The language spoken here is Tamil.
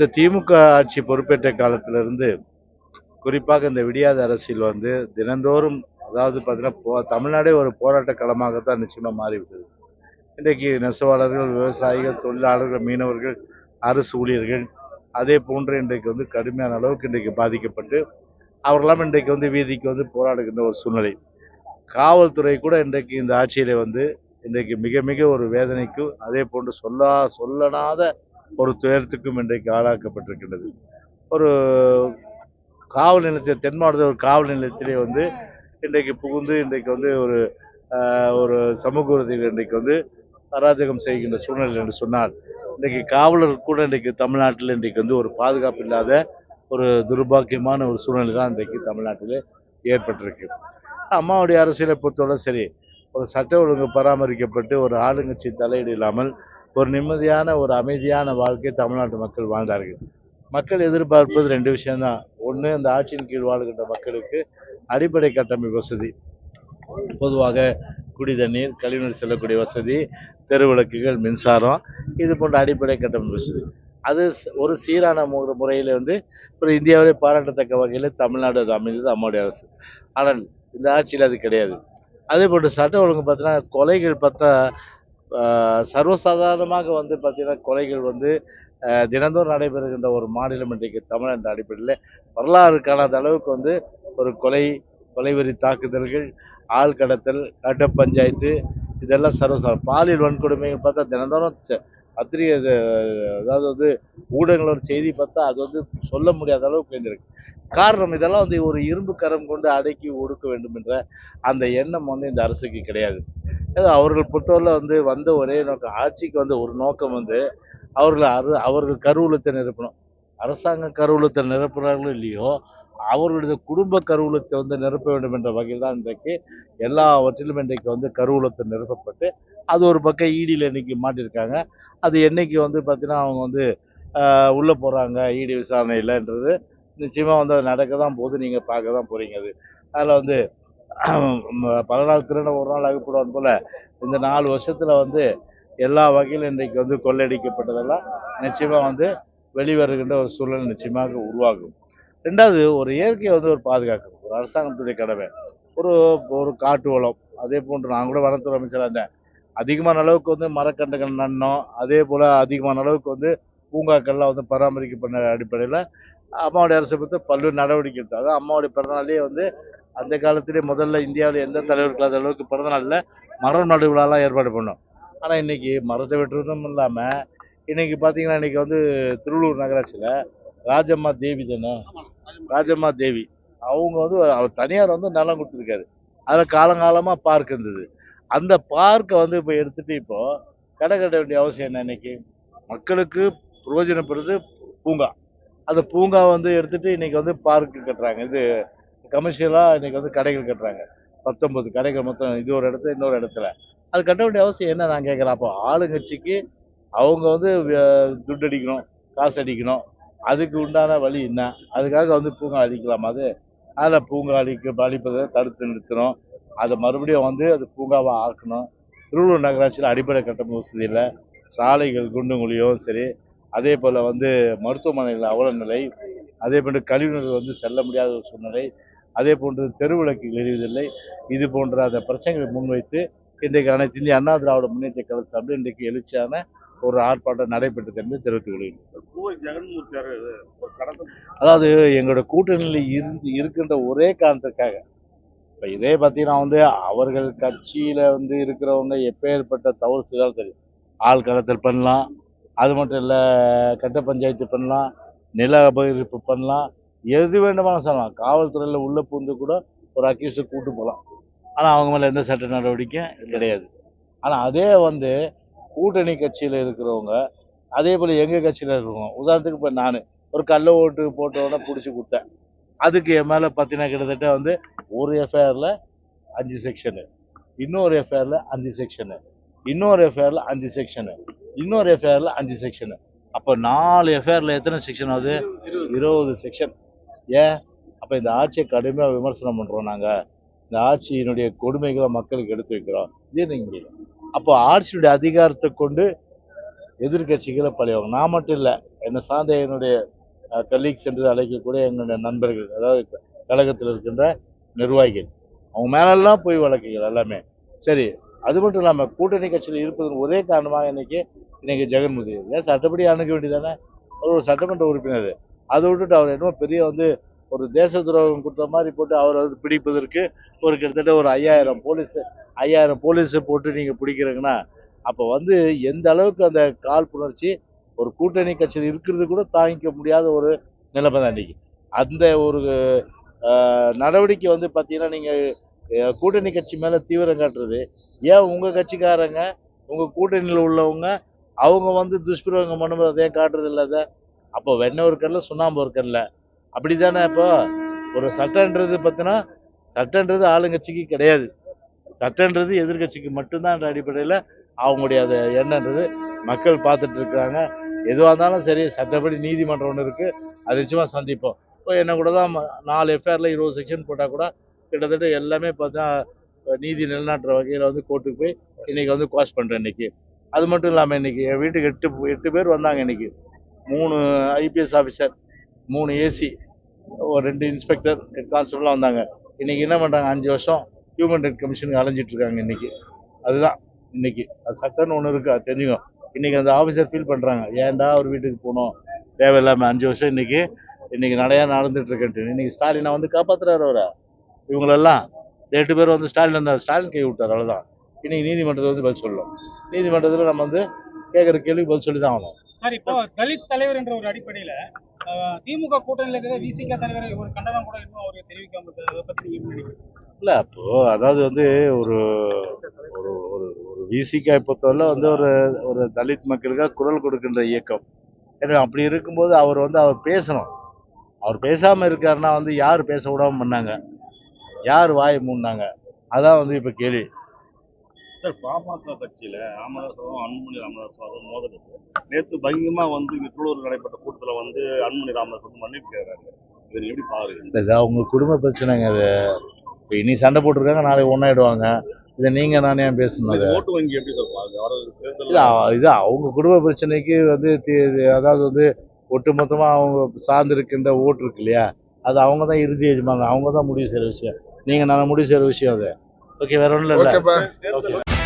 இந்த திமுக ஆட்சி பொறுப்பேற்ற காலத்திலிருந்து குறிப்பாக இந்த விடியாத அரசியல் வந்து தினந்தோறும் அதாவது பார்த்தீங்கன்னா போ- தமிழ்நாடே ஒரு போராட்ட களமாகத்தான் நிச்சயமாக மாறிவிட்டது. இன்றைக்கு நெசவாளர்கள் விவசாயிகள் தொழிலாளர்கள் மீனவர்கள் அரசு ஊழியர்கள் அதே போன்று இன்றைக்கு வந்து கடுமையான அளவுக்கு இன்றைக்கு பாதிக்கப்பட்டு அவர்களெல்லாம் இன்றைக்கு வந்து வீதிக்கு வந்து போராடுகின்ற ஒரு சூழ்நிலை. காவல்துறை கூட இன்றைக்கு இந்த ஆட்சியிலே வந்து இன்றைக்கு மிக மிக ஒரு வேதனைக்கும் அதே போன்று சொல்லா சொல்லனாத ஒரு துயரத்துக்கும் இன்றைக்கு ஆளாக்கப்பட்டிருக்கின்றது. ஒரு காவல் நிலையத்தில் தென் மாவட்டத்தில் ஒரு காவல் நிலையத்திலே வந்து இன்றைக்கு புகுந்து இன்றைக்கு வந்து ஒரு ஒரு சமூக விரோதிகள் இன்றைக்கு வந்து அராஜகம் செய்கின்ற சூழ்நிலை என்று சொன்னால் இன்றைக்கு காவலர் கூட இன்றைக்கு தமிழ்நாட்டில் இன்றைக்கு வந்து ஒரு பாதுகாப்பு இல்லாத ஒரு துர்பாக்கியமான ஒரு சூழ்நிலை தான் இன்றைக்கு தமிழ்நாட்டில் ஏற்பட்டிருக்கு. அம்மாவுடைய அரசியலை பொறுத்தவரை சரி ஒரு சட்ட ஒழுங்கு பராமரிக்கப்பட்டு ஒரு ஆளுங்கட்சி தலையீடு இல்லாமல் ஒரு நிம்மதியான ஒரு அமைதியான வாழ்க்கை தமிழ்நாட்டு மக்கள் வாழ்ந்தார்கள். மக்கள் எதிர்பார்ப்பது ரெண்டு விஷயம்தான். ஒன்று இந்த ஆட்சியின் கீழ் வாழ்கின்ற மக்களுக்கு அடிப்படை கட்டமைப்பு வசதி. பொதுவாக குடி தண்ணீர் கழிவுநீர் செல்லக்கூடிய வசதி தெருவிளக்குகள் மின்சாரம் இது போன்ற அடிப்படை கட்டமைப்பு வசதி. அது ஒரு சீரான மு முறையில் வந்து ஒரு இந்தியாவிலே பாராட்டத்தக்க வகையில் தமிழ்நாடு அது அமைந்தது அம்மாவுடைய அரசு. ஆனால் இந்த ஆட்சியில் அது கிடையாது. அதே போன்று சட்ட ஒழுங்கு பார்த்தீங்கன்னா கொலைகள் பார்த்தா சர்வசாதாரணமாக வந்து பார்த்தீங்கன்னா கொலைகள் வந்து தினந்தோறும் நடைபெறுகின்ற ஒரு மாநிலம் இன்றைக்கு தமிழ் என்ற அடிப்படையில் வரலாறு காணாத அளவுக்கு வந்து ஒரு கொலை கொலைவெறி தாக்குதல்கள் ஆள் கடத்தல் கட்ட பஞ்சாயத்து இதெல்லாம் சர்வசாதாரணம் பாலியல் வன்கொடுமைகள் பார்த்தா தினந்தோறும் ச- பத்திரிகை அதாவது வந்து ஊடகங்களோட செய்தி பார்த்தா அது வந்து சொல்ல முடியாத அளவுக்கு இருந்திருக்கு. காரணம் இதெல்லாம் வந்து ஒரு இரும்பு கரம் கொண்டு அடக்கி ஒடுக்க வேண்டும் என்ற அந்த எண்ணம் வந்து இந்த அரசுக்கு கிடையாது. ஏதோ அவர்கள் பொறுத்தவரை வந்து வந்த ஒரே நோக்கம் ஆட்சிக்கு வந்த ஒரு நோக்கம் வந்து அவர்கள் அரு அவர்கள் கருவூலத்தை நிரப்பணும். அரசாங்க கருவூலத்தை நிரப்புறார்களோ இல்லையோ அவர்களுடைய குடும்ப கருவூலத்தை வந்து நிரப்ப வேண்டும் என்ற வகையில் தான் இன்றைக்கு எல்லாவற்றிலும் இன்றைக்கு வந்து கருவூலத்தை நிரப்பப்பட்டு அது ஒரு பக்கம் ஈடியில் இன்னைக்கு மாட்டியிருக்காங்க அது என்னைக்கு வந்து பார்த்தீங்கன்னா அவங்க வந்து உள்ளே போகிறாங்க ஈடி விசாரணையில்ன்றது. நிச்சயமாக வந்து அது நடக்க தான் போகுது. நீங்கள் பார்க்க தான் போகிறீங்க அது. அதில் வந்து பல நாள் திருட ஒரு நாள் அகப்படுவான் போல் இந்த நாலு வருஷத்தில் வந்து எல்லா வகையிலும் இன்றைக்கு வந்து கொள்ளையடிக்கப்பட்டதெல்லாம் நிச்சயமாக வந்து வெளிவருகின்ற ஒரு சூழல் நிச்சயமாக உருவாகும். ரெண்டாவது ஒரு இயற்கையை வந்து ஒரு பாதுகாக்கும் ஒரு அரசாங்கத்துடைய கடமை. ஒரு ஒரு காட்டு வளம். அதே போன்று நான் கூட வனத்துறை அமைச்சராக இருந்தேன். அதிகமான அளவுக்கு வந்து மரக்கன்றுகள் நடணும் அதே போல் அதிகமான அளவுக்கு வந்து பூங்காக்கள்லாம் வந்து பராமரிக்கப்பட்ட அடிப்படையில் அம்மாவுடைய அரசு பொறுத்து பல்வேறு நடவடிக்கை எடுத்தோம் அதான் அம்மாவுடைய பிறந்தநாளே வந்து அந்த காலத்திலே முதல்ல இந்தியாவில் எந்த தலைவருக்கு இல்லாத அளவுக்கு பிறந்தநாளில் மரம் நடு விழாலாம் ஏற்பாடு பண்ணோம். ஆனால் இன்றைக்கி மரத்தை வெட்டுறதும் இல்லாமல் இன்றைக்கி பார்த்தீங்கன்னா இன்றைக்கி வந்து திருவள்ளூர் நகராட்சியில் ராஜம்மா தேவி தானே? ராஜம்மா தேவி. அவங்க வந்து அவர் தனியார் வந்து நிலம் கொடுத்துருக்காரு. அதில் காலங்காலமாக பார்க் இருந்தது. அந்த பார்க்கை வந்து இப்போ எடுத்துகிட்டு இப்போது கடை கட்ட வேண்டிய அவசியம் என்ன இன்னைக்கு? மக்களுக்கு பிரயோஜனப்படுறது பூங்கா. அந்த பூங்கா வந்து எடுத்துகிட்டு இன்றைக்கி வந்து பார்க்கு கட்டுறாங்க. இது கமர்ஷியலாக இன்றைக்கி வந்து கடைகள் கட்டுறாங்க. பத்தொம்பது கடைகள் மொத்தம். இது ஒரு இடத்துல இன்னொரு இடத்துல. அது கட்ட வேண்டிய அவசியம் என்ன நான் கேட்குறேன். அப்போ ஆளுங்கட்சிக்கு அவங்க வந்து துட்டு அடிக்கணும் காசு அடிக்கணும். அதுக்கு உண்டான வழி என்ன? அதுக்காக வந்து பூங்கா அடிக்கலாமா அது? அதில் பூங்கா அடிக்க அடிப்பதை தடுத்து நிறுத்தணும். அதை மறுபடியும் வந்து அது பூங்காவாக ஆக்கணும். திருவள்ளூர் நகராட்சியில் அடிப்படை கட்டமைப்பு வசதி இல்லை. சாலைகள் குண்டும் குழியும் சரி அதே போல் வந்து மருத்துவமனைகள் அவல நிலை அதே போன்று கழிவுநீர்கள் வந்து செல்ல முடியாத ஒரு சூழ்நிலை அதே போன்று தெருவிளக்குகள் எரிவதில்லை. இது போன்ற அந்த பிரச்சனைகளை முன்வைத்து இன்றைக்கு அனைத்து இந்திய அண்ணா திராவிட முன்னேற்ற கழக சார்பில் இன்றைக்கு எழுச்சியான ஒரு ஆர்ப்பாட்டம் நடைபெற்றது என்று தெரிவித்துக் கொள்கிறேன். ஒரு கடந்த அதாவது எங்களோட கூட்டணியில் இருந்து இருக்கின்ற ஒரே காரணத்துக்காக இப்போ இதே பார்த்தீங்கன்னா வந்து அவர்கள் கட்சியில் வந்து இருக்கிறவங்க எப்பேற்பட்ட தவறு செய்தாலும் சரி ஆள் கடத்தல் பண்ணலாம். அது மட்டும் இல்லை கட்ட பஞ்சாயத்து பண்ணலாம். நில அபகரிப்பு பண்ணலாம். எது வேண்டுமானாலும் சொல்லலாம் காவல்துறையில் உள்ளே பூந்து கூட ஒரு அக்யூஸை கூட்டு போகலாம். ஆனால் அவங்க மேலே எந்த சட்ட நடவடிக்கையும் கிடையாது. ஆனால் அதே வந்து கூட்டணி கட்சியில் இருக்கிறவங்க அதே போல் எங்கள் கட்சியில் இருக்கிறவங்க உதாரணத்துக்கு இப்போ நான் ஒரு கல்லை ஓட்டு போட்டவொடனே பிடிச்சி கொடுத்தேன். அதுக்கு என் மேலே பார்த்தீங்கன்னா கிட்டத்தட்ட வந்து ஒரு எஃப்ஐஆரில் அஞ்சு செக்ஷனு இன்னொரு எஃப்ஐஆரில் அஞ்சு செக்ஷனு இன்னொரு எஃப்ஐஆரில் அஞ்சு செக்ஷனு இன்னொரு எஃப்ஐஆரில் அஞ்சு செக்ஷனு அப்போ நாலு எஃப்ஐஆரில் எத்தனை செக்ஷன் ஆகுது? இருபது செக்ஷன் ஏன்? அப்போ இந்த ஆட்சியை கடுமையாக விமர்சனம் பண்ணுறோம் நாங்கள் இந்த ஆட்சியினுடைய கொடுமைகளை மக்களுக்கு எடுத்து வைக்கிறோம். ஜீரணிக்க முடியல? அப்போ ஆட்சியினுடைய அதிகாரத்தை கொண்டு எதிர்க்கட்சிகளை பழிவாங்க. நான் மட்டும் இல்லை. என்னை சார்ந்த என்னுடைய கலீக்ஸ் என்று அழைக்கக்கூடிய எங்களுடைய நண்பர்கள் அதாவது கழகத்தில் இருக்கின்ற நிர்வாகிகள். அவங்க மேலெல்லாம் போய் வழக்குகள் எல்லாமே. சரி அது மட்டும் இல்லாமல் கூட்டணி கட்சியில் இருப்பதன் ஒரே காரணமாக இன்னைக்கு இன்னைக்கு ஜெகன்மோதி ஏன் சட்டப்படி அணுக வேண்டியதானே? அவர் ஒரு சட்டமன்ற உறுப்பினர். அதை விட்டுட்டு அவர் என்னமோ பெரிய வந்து ஒரு தேச துரோகம் குற்றம் மாதிரி போட்டு அவரை வந்து பிடிப்பதற்கு ஒரு கிட்டத்தட்ட ஒரு ஐயாயிரம் போலீஸ் ஐயாயிரம் போலீஸை போட்டு நீங்கள் பிடிக்கிறீங்கன்னா அப்போ வந்து எந்த அளவுக்கு அந்த கால் புணர்ச்சி ஒரு கூட்டணி கட்சியில் இருக்கிறது கூட தாங்கிக்க முடியாத ஒரு நிலைமை தான் இன்னைக்கு. அந்த ஒரு நடவடிக்கை வந்து பார்த்தீங்கன்னா நீங்கள் கூட்டணி கட்சி மேலே தீவிரம் காட்டுறது. ஏன் உங்கள் கட்சிக்காரங்க உங்கள் கூட்டணியில் உள்ளவங்க அவங்க வந்து துஷ்பிரயோகம் பண்ணும்போது அதே காட்டுறது இல்லாத அப்போ வெண்ணெய் ஒரு கல்ல சுண்ணாம்பு ஒரு கல்ல. அப்படி தானே இப்போ? ஒரு சட்டன்றது பார்த்தீங்கன்னா சட்டன்றது ஆளுங்கட்சிக்கு கிடையாது. சட்டன்றது எதிர்க்கட்சிக்கு மட்டும்தான் அடிப்படையில் அவங்களுடைய அது என்னன்றது மக்கள் பார்த்துட்டு இருக்கிறாங்க. எதுவாக இருந்தாலும் சரி சட்டப்படி நீதிமன்றம் ஒன்று இருக்குது அது நிச்சயமாக சந்திப்போம். இப்போ என்ன கூட தான் நாலு எஃப்ஐஆரில் இருபது செக்ஷன் போட்டால் கூட கிட்டத்தட்ட எல்லாமே பார்த்தா நீதி நிலநாட்டுற வகையில் வந்து கோர்ட்டுக்கு போய் இன்றைக்கி வந்து கோஸ் பண்ணுறேன் இன்னைக்கு. அது மட்டும் இல்லாமல் இன்றைக்கி என் வீட்டுக்கு எட்டு எட்டு பேர் வந்தாங்க இன்னைக்கு. மூணு ஐபிஎஸ் ஆஃபீஸர் மூணு ஏசி ஒரு ரெண்டு இன்ஸ்பெக்டர் ஹெட் கான்ஸ்டபிளாக வந்தாங்க. இன்றைக்கி என்ன பண்ணுறாங்க அஞ்சு வருஷம் ஹியூமன் ரைட் கமிஷனுக்கு அலைஞ்சிட்ருக்காங்க இன்றைக்கி அதுதான் இன்னைக்கு. அது சட்டம்னு ஒன்று இருக்குது அது தெரிஞ்சுக்கோ. இன்னைக்கு அந்த ஆஃபீஸர் ஃபீல் பண்ணுறாங்க ஏன்டா அவர் வீட்டுக்கு போகணும் தேவையில்லாமல் அஞ்சு வருஷம் இன்னைக்கு இன்னைக்கு நடையா நடந்துட்டு இன்றைக்கி இன்னைக்கு ஸ்டாலினை வந்து காப்பாத்துறாரு அவரை. இவங்களெல்லாம் எட்டு பேர் வந்து ஸ்டாலின் வந்தார் ஸ்டாலின் கை விட்டார் அவ்வளோதான் இன்னைக்கு நீதிமன்றத்தில் வந்து பதில் சொல்லணும் நீதிமன்றத்தில் நம்ம வந்து கேட்குற கேள்விக்கு பதில் சொல்லி தான் ஆகணும். சார் இப்போ தலித் தலைவர் என்ற ஒரு அடிப்படையில் திமுக கூட்டணியில் இருக்கிற விசிக தலைவர் ஒரு கண்டனம் கூட இன்னும் அவர் தெரிவிக்காம இருக்காரு இல்லை அப்போ அதாவது வந்து ஒரு ஒரு ஒரு ஒரு விசிகா பொறுத்தவரை வந்து ஒரு ஒரு தலித் மக்களுக்காக குரல் கொடுக்கின்ற இயக்கம். எனவே அப்படி இருக்கும்போது அவர் வந்து அவர் பேசணும். அவர் பேசாமல் இருக்காருன்னா வந்து யார் பேச விடாம பண்ணாங்க? யார் வாயை மூடினாங்க? அதான் வந்து இப்போ கேள்வி. சார் பாமக கட்சியில ராமதாசும் அன்புமணி ராமதாசும் மோதல் இருக்கு. நேத்து பயங்கரமா வந்து இங்க திருவள்ளூர் நடைபெற்ற கூட்டத்துல வந்து அன்புமணி ராமதாஸ் வந்து மன்னிப்பு கேட்கறாங்க இதை எப்படி பாக்குறீங்க இது அவங்க குடும்ப பிரச்சனைங்க அது. இப்போ இனி சண்டை போட்டிருக்காங்க நாளைக்கு ஒன்றாயிடுவாங்க இதை நீங்கள் நானே ஏன் பேசணும் ஓட்டு வங்கி எப்படி இது அவங்க குடும்ப பிரச்சனைக்கு வந்து அதாவது வந்து ஒட்டுமொத்தமாக அவங்க சார்ந்திருக்கின்ற ஓட்டு இருக்கு இல்லையா? அது அவங்க தான் இறுதி எஜமாங்க அவங்க தான் முடிவு செய்கிற விஷயம். நீங்கள் நான் முடிவு செய்கிற விஷயம் அது. ஓகே வேற ஒன்றும் இல்லை.